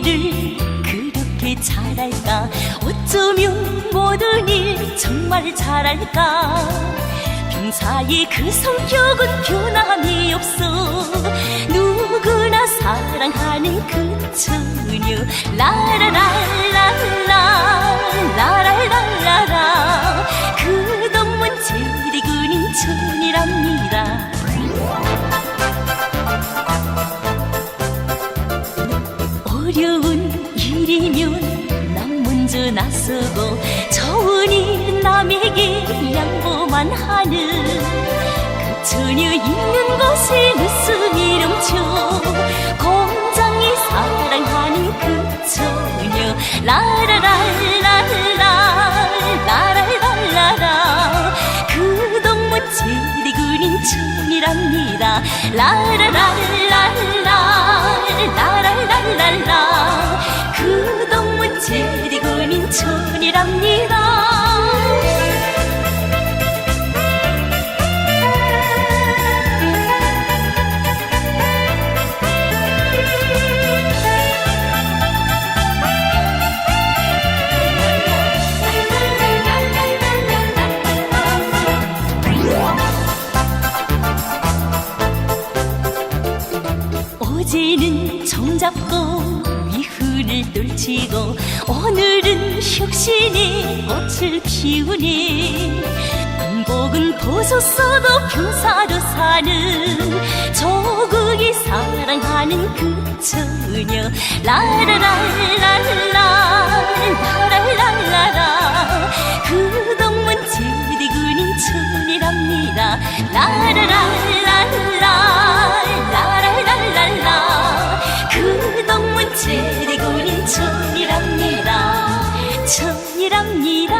일을 그렇게 잘할까? 어쩌면 모든 일 정말 잘할까? 병사의 그 성격은 변함이 없어. 누구나 사랑하는 그 처녀 라라라 어려운 일이면 남 먼저 나서고 좋은 일 남에게 양보만 하는 그 처녀 있는 곳에 웃음이 넘쳐 공장이 사랑하는 그 처녀. 라라라라라 그 동문 제리군인 춤이랍니다. 라라라라라 라라라라라 어제는 정잡고 위훈을 떨치고 오늘은 혁신의 꽃을 피우네. 한복은 벗었어도 병사로 사는 조국이 사랑하는 그 처녀. 라라라라라 라라라라라 그 동문 제리군인 춤이랍니다. 라라라라라 라라라라라 춤이랍니다